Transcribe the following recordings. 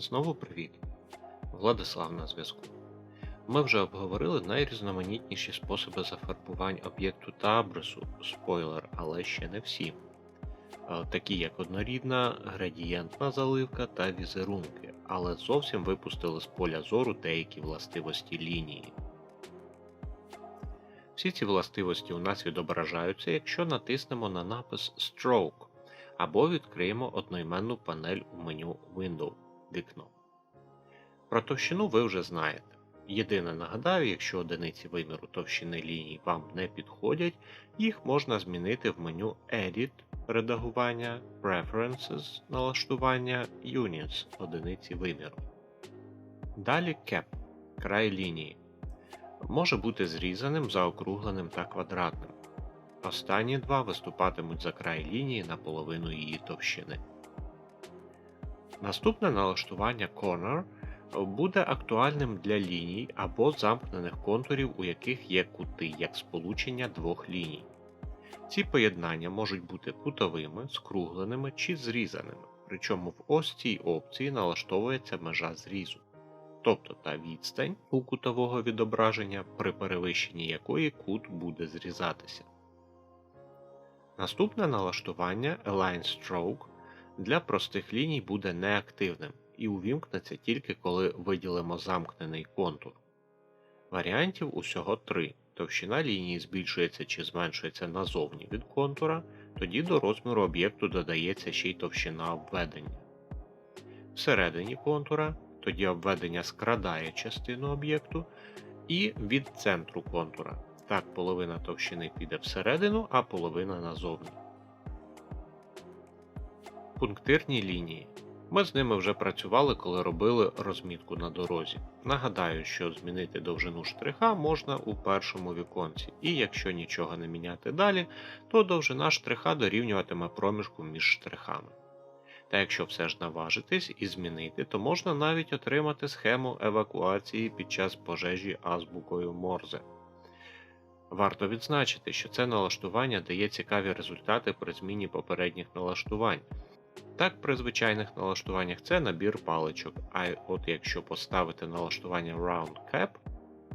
Знову привіт! Владислав на зв'язку. Ми вже обговорили найрізноманітніші способи зафарбувань об'єкту та абрису, спойлер, але ще не всі. Е, Такі як однорідна, градієнтна заливка та візерунки, але зовсім випустили з поля зору деякі властивості лінії. Всі ці властивості у нас відображаються, якщо натиснемо на напис Stroke або відкриємо одноіменну панель у меню Window вікно. Про товщину ви вже знаєте. Єдине нагадаю, якщо одиниці виміру товщини ліній вам не підходять, їх можна змінити в меню Edit редагування, Preferences налаштування, Units одиниці виміру. Далі Cap край лінії. Може бути зрізаним, заокругленим та квадратним. Останні два виступатимуть за край лінії на половину її товщини. Наступне налаштування Corner буде актуальним для ліній або замкнених контурів, у яких є кути як сполучення двох ліній. Ці поєднання можуть бути кутовими, скругленими чи зрізаними, причому в ось цій опції налаштовується межа зрізу, тобто та відстань у кутового відображення, при перевищенні якої кут буде зрізатися. Наступне налаштування Align Stroke для простих ліній буде неактивним і увімкнеться тільки коли виділимо замкнений контур. Варіантів усього три. Товщина лінії збільшується чи зменшується назовні від контура, тоді до розміру об'єкту додається ще й товщина обведення. Всередині контура тоді обведення скрадає частину об'єкту, і від центру контура. Так, половина товщини піде всередину, а половина назовні. Пунктирні лінії. Ми з ними вже працювали, коли робили розмітку на дорозі. Нагадаю, що змінити довжину штриха можна у першому віконці, і якщо нічого не міняти далі, то довжина штриха дорівнюватиме проміжку між штрихами. Та якщо все ж наважитись і змінити, то можна навіть отримати схему евакуації під час пожежі азбукою Морзе. Варто відзначити, що це налаштування дає цікаві результати при зміні попередніх налаштувань. Так, при звичайних налаштуваннях це набір паличок, а от якщо поставити налаштування Round Cap,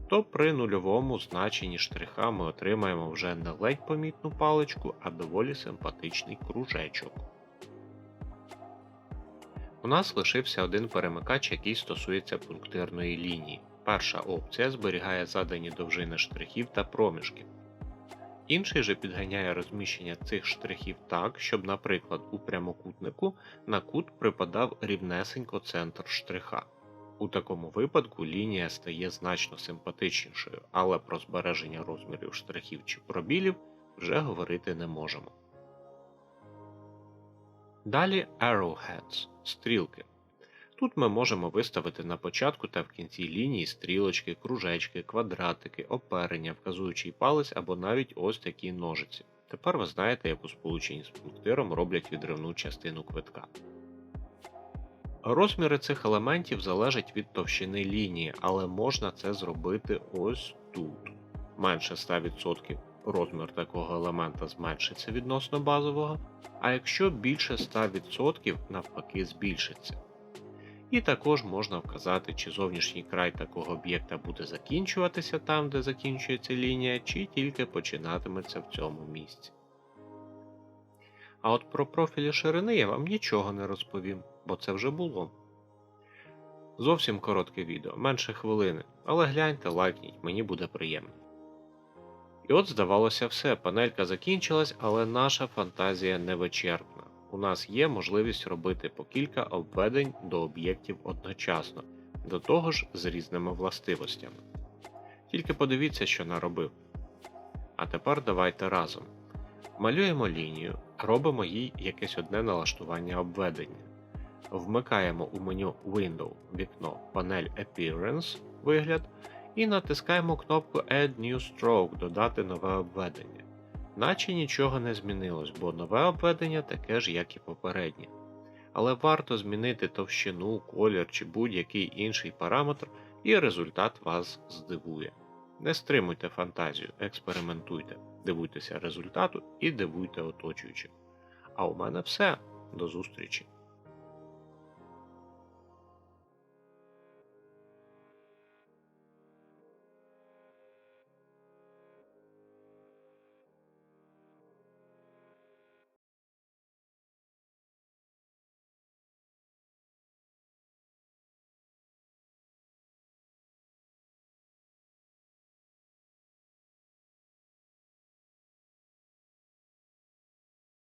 то при нульовому значенні штриха ми отримаємо вже не ледь помітну паличку, а доволі симпатичний кружечок. У нас лишився один перемикач, який стосується пунктирної лінії. Перша опція зберігає задані довжини штрихів та проміжків. Інший же підганяє розміщення цих штрихів так, щоб, наприклад, у прямокутнику на кут припадав рівнесенько центр штриха. У такому випадку лінія стає значно симпатичнішою, але про збереження розмірів штрихів чи пробілів вже говорити не можемо. Далі Arrowheads стрілки. Тут ми можемо виставити на початку та в кінці лінії стрілочки, кружечки, квадратики, оперення, вказуючий палець або навіть ось такі ножиці. Тепер ви знаєте, як у сполученні з пунктиром роблять відривну частину квитка. Розміри цих елементів залежать від товщини лінії, але можна це зробити ось тут. Менше 100% розмір такого елемента зменшиться відносно базового, а якщо більше 100% навпаки збільшиться. І також можна вказати, чи зовнішній край такого об'єкта буде закінчуватися там, де закінчується лінія, чи тільки починатиметься в цьому місці. А от про профілі ширини я вам нічого не розповім, бо це вже було. Зовсім коротке відео, менше хвилини, але гляньте, лайкніть, мені буде приємно. І от здавалося все, панелька закінчилась, але наша фантазія не вичерпна у нас є можливість робити по кілька обведень до об'єктів одночасно, до того ж з різними властивостями. Тільки подивіться, що наробив. А тепер давайте разом. Малюємо лінію, робимо їй якесь одне налаштування обведення. Вмикаємо у меню Window вікно панель Appearance вигляд і натискаємо кнопку Add New Stroke додати нове обведення наче нічого не змінилось, бо нове обведення таке ж, як і попереднє. Але варто змінити товщину, колір чи будь-який інший параметр, і результат вас здивує. Не стримуйте фантазію, експериментуйте, дивуйтеся результату і дивуйте оточуючих. А у мене все. До зустрічі!